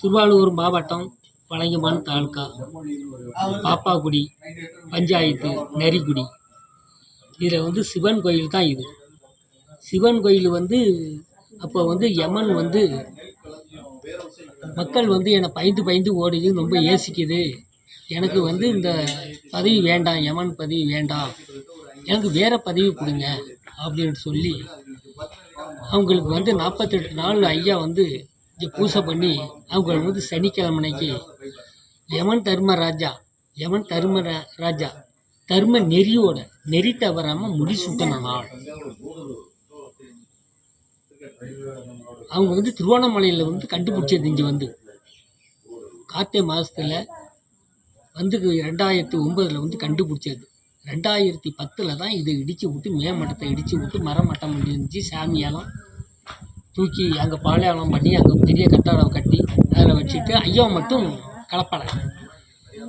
திருவாரூர் மாவட்டம் பழங்கமான் தாலுக்கா பாப்பாக்குடி பஞ்சாயத்து நரிக்குடி. இதில் வந்து சிவன் கோயில் தான் இது. சிவன் கோயில் வந்து அப்போ வந்து யமன் வந்து மக்கள் வந்து என்னை பயந்து பயந்து ஓடுது ரொம்ப ஏசிக்குது. எனக்கு வந்து இந்த பதவி வேண்டாம் யமன் பதவி வேண்டாம். எனக்கு வேறு பதவி கொடுங்க அப்படின்னு சொல்லி அவங்களுக்கு வந்து நாற்பத்தெட்டு நாள் ஐயா வந்து பூஜை பண்ணி அவங்க வந்து சனிக்கிழமைக்கு யமன் தர்ம ராஜா யமன் தர்ம ரா- ராஜா தர்ம நெறியோட நெறி தவறாமல் முடி சுட்டின நாள். அவங்க வந்து திருவண்ணாமலையில் வந்து கண்டுபிடிச்சது இங்கே வந்து. கார்த்திகை மாதத்தில் வந்து ரெண்டாயிரத்தி ஒம்பதில் வந்து கண்டுபிடிச்சது. ரெண்டாயிரத்தி பத்தில் தான் இதை இடித்து விட்டு மேமட்டத்தை இடித்து விட்டு மரமட்டம் பண்ணி இருந்துச்சு சாமியெல்லாம் தூக்கி அங்கே பாலையாளம் பண்ணி அங்கே பெரிய கட்டடம் கட்டி அதில் வச்சுட்டு ஐயா மட்டும் கலப்படை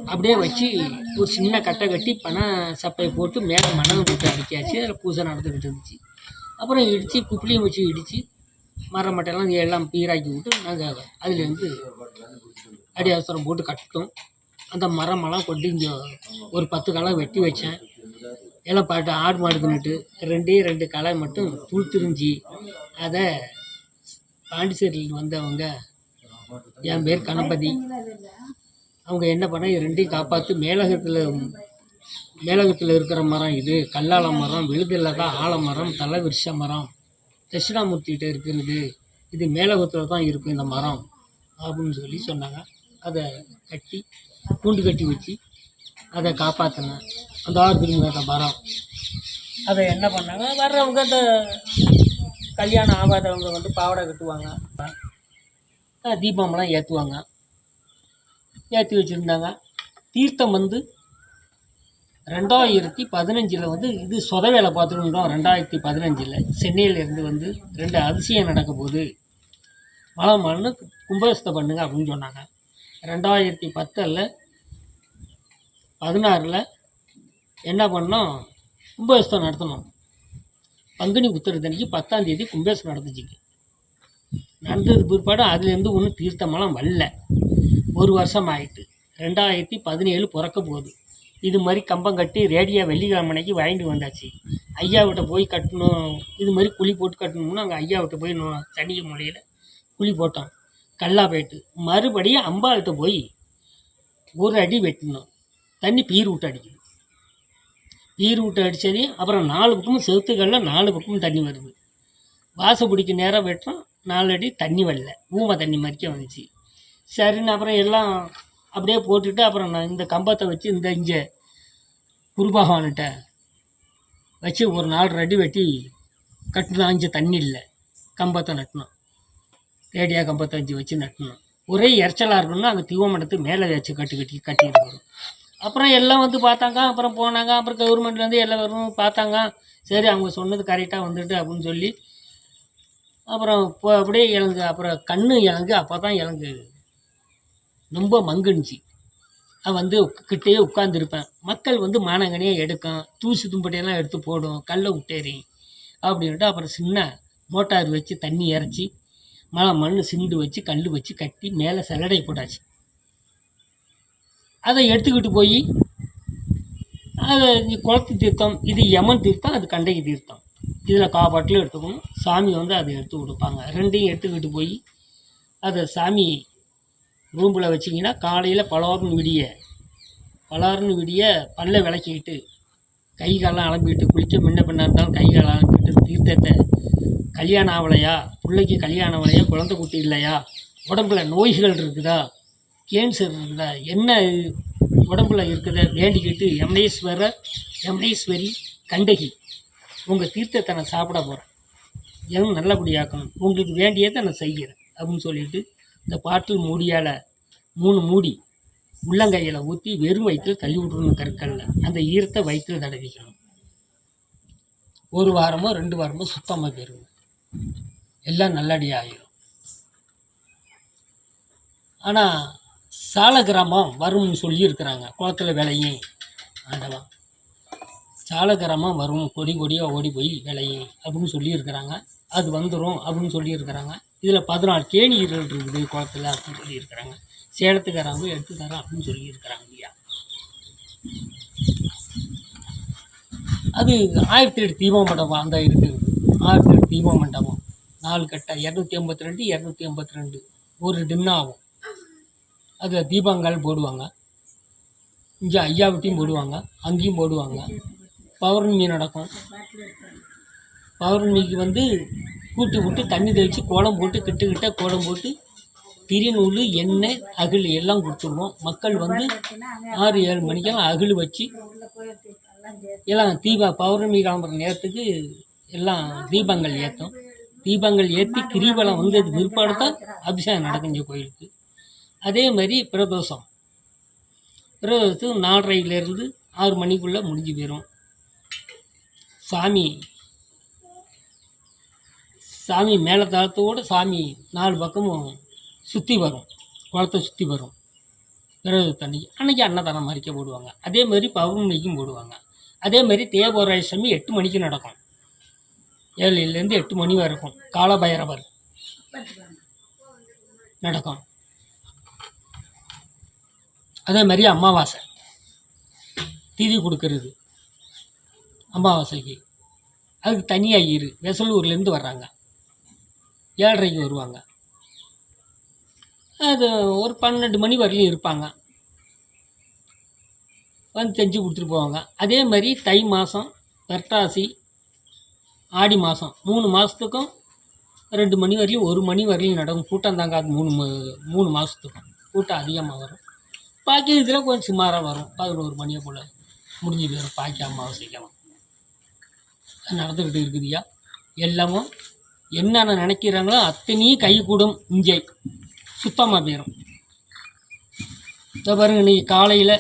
அப்படியே வச்சு ஒரு சின்ன கட்டை கட்டி பனை சப்பையை போட்டு மேலே மணல் போட்டு அடிக்காச்சு அதில் பூஜை நடந்துக்கிட்டு இருந்துச்சு அப்புறம் இடித்து குப்பிலையும் வச்சு இடித்து மரம் மட்டையெல்லாம் எல்லாம் பீராக்கி விட்டு நாங்கள் அதுலேருந்து அடி அவசரம் போட்டு கட்டோம் அந்த மரமெல்லாம் கொண்டு இங்கே ஒரு பத்து களை வெட்டி வச்சேன். எல்லாம் பாட்டு ஆடு மாடு தின்னுட்டு ரெண்டே ரெண்டு களை மட்டும் தூள் திரிஞ்சு அதை பாண்டிச்சேரியில் வந்தவங்க என் பேர் கணபதி. அவங்க என்ன பண்ண ரெண்டையும் காப்பாற்றி மேலகத்தில் மேலகத்தில் இருக்கிற மரம் இது. கல்லால மரம் விழுதில் தான் ஆலமரம் தலைவிருஷ மரம். தட்சிணாமூர்த்திகிட்ட இருக்கிறது. இது மேலகத்தில் தான் இருக்கும் இந்த மரம் அப்படின்னு சொல்லி சொன்னாங்க. அதை கட்டி கூண்டு கட்டி வச்சு அதை காப்பாற்றினேன் அந்த ஆறு திரும்ப அந்த மரம். அதை என்ன பண்ணாங்க? வர்றவங்க அந்த கல்யாணம் ஆகாதவங்க வந்து பாவாடை கட்டுவாங்க. தீபம்லாம் ஏற்றுவாங்க ஏற்றி வச்சுருந்தாங்க. தீர்த்தம் வந்து ரெண்டாயிரத்தி பதினஞ்சில் வந்து இது சொத வேலை பார்த்துருந்தோம் ரெண்டாயிரத்தி பதினஞ்சில். சென்னையிலேருந்து வந்து ரெண்டு அதிசயம் நடக்க போகுது. மழை மண்ணு கும்பகஸ்தை பண்ணுங்க அப்படின்னு சொன்னாங்க. ரெண்டாயிரத்தி பத்தில் பதினாறில் என்ன பண்ணோம்? கும்பகஸ்தம் நடத்தணும் பங்குனி உத்திரத்தன்னைக்கு பத்தாம் தேதி கும்பேசம் நடந்துச்சுங்க. நடந்தது பிற்பாடு அதுலேருந்து ஒன்றும் தீர்த்தமெல்லாம் வரல. ஒரு வருஷம் ஆயிட்டு. ரெண்டாயிரத்தி பதினேழு பிறக்க போகுது. இது மாதிரி கம்பம் கட்டி ரேடியோ வெள்ளிக்கிழமைக்கு வாங்கிட்டு வந்தாச்சு. ஐயாவிட்ட போய் கட்டணும். இது மாதிரி குழி போட்டு கட்டணும்னு அங்கே ஐயாவிட்ட போய் நோ தனிய முறையில் குழி போட்டோம். கல்லா போயிட்டு. மறுபடியும் அம்பாள்கிட்ட போய் ஒரு அடி வெட்டினோம். தண்ணி பீர் விட்டு அடிக்கணும் பீர் விட்டு அடித்தது அப்புறம் நாலு பக்கமும் செவுத்துக்கல்ல நாலு பக்கமும் தண்ணி வருது. வாசல் பிடிக்க நேரம் வெட்டுறோம் நாலு அடி தண்ணி வரல. ஊமை தண்ணி மாதிரிக்கே வந்துச்சு. சரின்னு அப்புறம் எல்லாம் அப்படியே போட்டுட்டு அப்புறம் நான் இந்த கம்பத்தை வச்சு இந்த இங்கே குருபகவான்கிட்ட வச்சு ஒரு நாலு அடி வெட்டி கட்டினா இங்கே தண்ணி இல்லை. கம்பத்தை நட்டினோம். ரேடியா கம்பத்தை வச்சு வச்சு நட்டினோம். ஒரே இறைச்சலாக இருக்கணும்னா அங்கே தீவமண்டத்துக்கு மேலே வச்சு கட்டி கட்டி கட்டிட்டு வரும் அப்புறம் எல்லாம் வந்து பார்த்தாங்க அப்புறம் போனாங்க அப்புறம் கவர்மெண்ட்லேருந்து எல்லாம் வரும் பார்த்தாங்க. சரி அவங்க சொன்னது கரெக்டாக வந்துட்டு அப்படின்னு சொல்லி அப்புறம் இப்போ அப்படியே இலங்கு அப்புறம் கண்ணு இலங்கு அப்போ தான் இலங்கு ரொம்ப மங்குனுச்சு. நான் வந்து கிட்டேயே உட்காந்துருப்பேன் மக்கள் வந்து மானங்கனையே எடுக்கும் தூசி தும்பட்டையெல்லாம் எடுத்து போடும் கல்லை விட்டேறி அப்படின்ட்டு அப்புறம் சின்ன மோட்டார் வச்சு தண்ணி இறச்சி மழை மண் சிண்டு வச்சு கல் வச்சு கட்டி மேலே சலடை போட்டாச்சு. அதை எடுத்துக்கிட்டு போய் அதை இது குளத்து தீர்த்தம் இது யமன் தீர்த்தம் அது கண்டைக்கு தீர்த்தம். இதில் காப்பாட்டிலும் எடுத்துக்கணும். சாமி வந்து அதை எடுத்து கொடுப்பாங்க. ரெண்டையும் எடுத்துக்கிட்டு போய் அதை சாமி ரூம்பில் வச்சிங்கன்னா காலையில் பலவாரம் விடிய பலவாரம் விடிய பல்ல விளக்கிக்கிட்டு கை காலெல்லாம் அலம்பிக்கிட்டு குளிக்க முன்ன பின்ன இருந்தாலும் கை காலம் அலம்பிட்டு தீர்த்தத்தை கல்யாணம் ஆகலையா பிள்ளைக்கு கல்யாணம் ஆகலையா குழந்தை குட்டி இல்லையா? உடம்புல நோய்கள் இருக்குதா? கேன்சர் இருக்குதா என்ன உடம்புல இருக்குதா வேண்டிக்கிட்டு யமனேஸ்வரர் யமனேஸ்வரி கண்டகி உங்கள் தீர்த்தத்தை நான் சாப்பிட போகிறேன் எனக்கு நல்லபடியாக்கணும். உங்களுக்கு வேண்டியதை நான் செய்கிறேன் அப்படின்னு சொல்லிட்டு இந்த பாட்டில் மூடியால் மூணு மூடி உள்ளங்கையில் ஊற்றி வெறும் வயிற்றில் தள்ளி விட்றணும் கற்களில். அந்த ஈரத்தை வயிற்றில் தடவிக்கணும். ஒரு வாரமோ ரெண்டு வாரமோ சுத்தமாக போயிடும் எல்லாம் நல்லடியாக ஆயிரும் ஆனால் சால கிராமம் வரும்னு சொல்லியிருக்கிறாங்க. குளத்துல விளையும். ஆண்டவா. சால கிராமம் வரும். கொடி கொடியாக ஓடி போய் விளையும் அப்படின்னு சொல்லியிருக்கிறாங்க. அது வந்துடும் அப்படின்னு சொல்லியிருக்கிறாங்க. இதில் பதினாலு கேணிகள் இருக்குது குளத்துல அப்படின்னு சொல்லியிருக்கிறாங்க. சேலத்துக்காரங்க எடுத்து தரேன் அப்படின்னு சொல்லியிருக்கிறாங்க ஐயா. அது ஆயிரத்தி எட்டு தீப மண்டபம் அந்த இருக்குது ஆயிரத்தி எட்டு தீப மண்டபம். நாலு கட்டை. இரநூத்தி ஐம்பத்தி ரெண்டு இரநூத்தி ஐம்பத்தி ரெண்டு. ஒரு டின்னாகும் அதில் அது தீபங்கள் போடுவாங்க. இங்கே ஐயாவட்டியும் போடுவாங்க. அங்கேயும் போடுவாங்க. பௌர்ணமி நடக்கும். பௌர்ணமிக்கு வந்து கூட்டி விட்டு தண்ணி தெளித்து கோலம் போட்டு கிட்ட கிட்ட கோலம் போட்டு திருநூல் எண்ணெய் அகில் எல்லாம் கொடுத்துருவோம். மக்கள் வந்து ஆறு ஏழு மணிக்கெல்லாம் அகில் வச்சு எல்லாம் தீபா பௌர்ணமி கிளம்புற நேரத்துக்கு எல்லாம் தீபங்கள் ஏற்றும் தீபங்கள் ஏற்றி கிரிவலம் வந்து அது பிற்பாடு தான் அபிஷேகம் நடக்கும் இந்த கோயிலுக்கு. அதே மாதிரி பிரதோஷம். பிரதோஷத்துக்கு நாலரையிலேருந்து ஆறு மணிக்குள்ளே முடிஞ்சு போயிடும் சாமி சாமி மேலத்தாளத்தோடு சாமி நாலு பக்கமும் சுற்றி வரும். குளத்தை சுற்றி வரும். பிரதோஷத்தன்னைக்கு அன்னைக்கு அன்னதானம் மறிக்க போடுவாங்க. அதே மாதிரி பௌர்ணமிக்கும் போடுவாங்க. அதே மாதிரி தேவராயசமி எட்டு மணிக்கு நடக்கும். ஏழுலேருந்து எட்டு மணி வரைக்கும் காலபைரவர் நடக்கும். அதே மாதிரி அமாவாசை. திதி கொடுக்கறது. அமாவாசைக்கு. அதுக்கு தனியாக இரு. வெசலூர்லேருந்து வர்றாங்க. ஏழரைக்கு வருவாங்க. அது ஒரு பன்னெண்டு மணி வரையிலும் இருப்பாங்க. வந்து செஞ்சு கொடுத்துட்டு போவாங்க. அதே மாதிரி தை மாதம் புரட்டாசி ஆடி மாதம் மூணு மாதத்துக்கும் ரெண்டு மணி வரையிலும் ஒரு மணி வரையிலும் நடக்கும். கூட்டம் தாங்க. அது மூணு மூணு மாதத்துக்கும் கூட்டம் அதிகமாக வரும். பாக்கி இதில் கொஞ்சம் சுமாராக வரும். பதினோரு மணியை போல். முடிஞ்சு போயிடும் பாக்கி அமாவாசைக்கலாம் நடந்துக்கிட்டு இருக்குதுயா எல்லாமும் என்னென்ன நினைக்கிறாங்களோ அத்தனையும் கை கூடும் இங்கே. சுத்தமாக போயிடும் இதை பாருங்க இன்னைக்கு காலையில்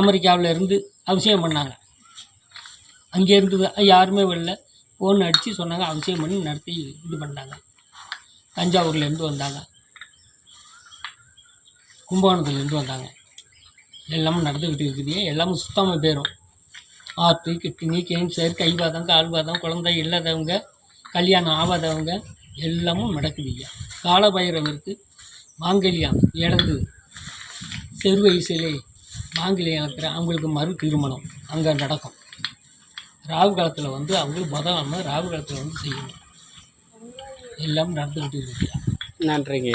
அமெரிக்காவில் இருந்து அபிஷேகம் பண்ணாங்க. அங்கேருந்து யாருமே வரல. ஃபோன் அடித்து சொன்னாங்க அபிஷேகம் பண்ணி நடத்தி இது பண்ணாங்க தஞ்சாவூர்லேருந்து வந்தாங்க. கும்பகோணத்துலேருந்து வந்தாங்க. எல்லாமே நடந்துக்கிட்டு இருக்குது. எல்லாமே சுத்தமாக போயிடும் ஆற்று கிட்னி கேன்சர் கைவாதம் கால்வாதம் குழந்தை இல்லாதவங்க கல்யாணம் ஆகாதவங்க எல்லாமும் நடக்குது ஐயா. காலபைரவருக்கு மாங்கல்யம் இழந்து சிறு வயசுலே மாங்கல்யம் இழக்கிற அவங்களுக்கு மறு திருமணம். அங்கே நடக்கும். ராகு காலத்தில் வந்து அவங்களுக்கு முதல் ராகு காலத்தில் வந்து செய்யணும். எல்லாம் நடந்துக்கிட்டு இருக்கு நன்றிங்க